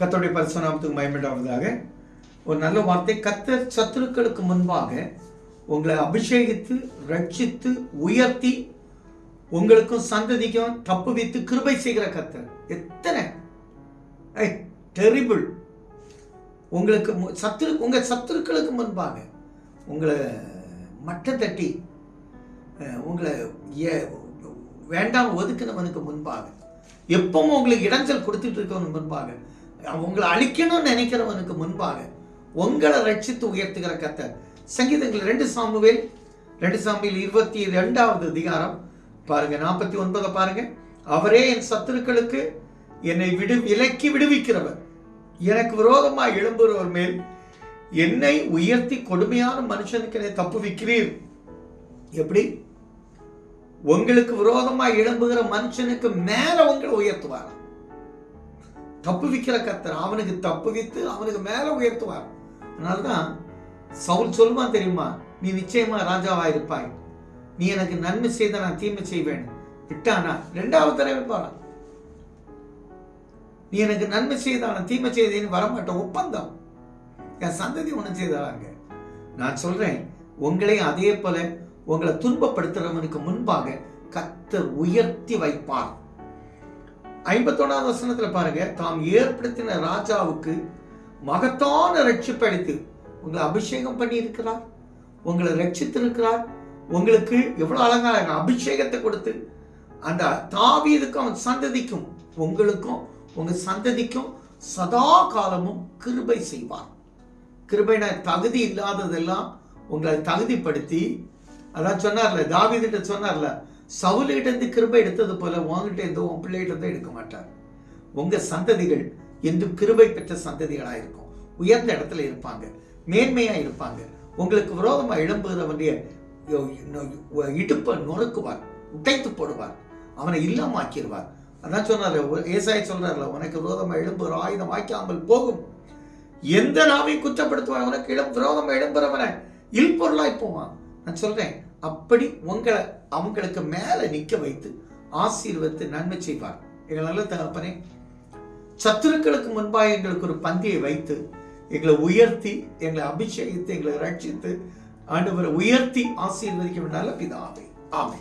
கத்தருடைய பரிசுநாமத்துக்கு மயமிடாவதாக ஒரு நல்ல வார்த்தை கத்தர் சத்துருக்களுக்கு முன்பாக உங்களை அபிஷேகித்து ரட்சித்து உயர்த்தி உங்களுக்கும் சந்ததிக்கும் தப்பு வைத்து கிருபை செய்கிற கத்தர் எத்தனை? டெரிபிள் உங்களுக்கு மு- சத்துரு உங்கள் சத்துருக்களுக்கு முன்பாக உங்களை மட்ட தட்டி உங்களை ஏ- வேண்டாம் ஒதுக்கினவனுக்கு முன்பாக எப்பவும் உங்களுக்கு இடைஞ்சல் கொடுத்துட்டு இருக்கவனுக்கு முன்பாக உங்களை அழிக்கணும்னு நினைக்கிறவனுக்கு முன்பாக உங்களை ரட்சித்து உயர்த்துகிற கத்தர் சங்கீதங்கள் ரெண்டு சாமுவேல் ரெண்டு சாமியில் இருபத்தி ரெண்டாவது அதிகாரம். பாருங்க நாற்பத்தி ஒன்பதை பாருங்க. அவரே என் சத்துருக்களுக்கு என்னை விடு விலக்கி விடுவிக்கிறவர். எனக்கு விரோதமாக எழும்புகிறவர் மேல் என்னை உயர்த்தி கொடுமையான மனுஷனுக்கு என்னை தப்புவிக்கிறீர் எப்படி? உங்களுக்கு விரோதமாக எழும்புகிற மனுஷனுக்கு மேல உங்களை தப்பு தப்புவிக்கிற கத்தர் அவனுக்கு தப்புவித்து அவனுக்கு மேல உயர்த்துவார். அதனால்தான் சவுல் சொல்லுவான் தெரியுமா? நீ நிச்சயமா ராஜாவா இருப்பாய் நீ எனக்கு நன்மை செய்த நான் தீமை செய்வேன். விட்டானா? ரெண்டாவது தடவை பாரு நீ எனக்கு நன்மை செய்தான தீமை செய்தேன்னு வரமாட்டேன் ஒப்பந்தம். என் சந்ததி ஒண்ணு செய்தாங்க நான் சொல்றேன் உங்களையும் அதே போல உங்களை துன்பப்படுத்துறவனுக்கு முன்பாக கத்தர் உயர்த்தி வைப்பார். ஐம்பத்தொன்னாவது வசனத்தில் பாருங்க தாம் ஏற்படுத்தின ராஜாவுக்கு மகத்தான ரட்சிப்பு அளித்து உங்களை அபிஷேகம் பண்ணி இருக்கிறார் உங்களை ரட்சித்திருக்கிறார் உங்களுக்கு எவ்வளோ அழகா அபிஷேகத்தை கொடுத்து அந்த தாவீதுக்கும் அவன் சந்ததிக்கும் உங்களுக்கும் உங்க சந்ததிக்கும் சதா காலமும் கிருபை செய்வார். கிருபைனா தகுதி இல்லாததெல்லாம் உங்களை தகுதிப்படுத்தி அதான் சொன்னார்ல தாவீதுகிட்ட சொன்னார்ல சவுலிகிட்ட இருந்து கிருபை எடுத்தது போல உங்ககிட்ட இருந்து உன் பிள்ளைகிட்ட இருந்து எடுக்க மாட்டார். உங்க சந்ததிகள் என்றும் கிருபை பெற்ற சந்ததிகளா இருக்கும். உயர்ந்த இடத்துல இருப்பாங்க. மேன்மையா இருப்பாங்க. உங்களுக்கு விரோதமா எழும்புகிறவனுடைய இடுப்பை நொறுக்குவார். உடைத்து போடுவார். அவனை இல்லாமாக்கிடுவார். அதான் சொன்னார்ல ஏசாய் சொல்றாருல உனக்கு விரோதமா எழும்புகிற ஆயுதம் வாய்க்காமல் போகும். எந்த நாவையும் குற்றப்படுத்துவான் உனக்கு இளம் விரோதமா எழும்புறவனை இல்பொருளாய் போவான். நான் சொல்றேன் அப்படி உங்களை அவங்களுக்கு மேலே நிற்க வைத்து ஆசீர்வத்து நன்மை செய்வார். எங்கள் நல்ல தகப்பனே சத்துருக்களுக்கு முன்பாக எங்களுக்கு ஒரு பந்தியை வைத்து எங்களை உயர்த்தி எங்களை அபிஷேகித்து எங்களை ரட்சித்து ஆண்டவரை உயர்த்தி ஆசீர்வதிக்கும் நல்ல ஆமை ஆமை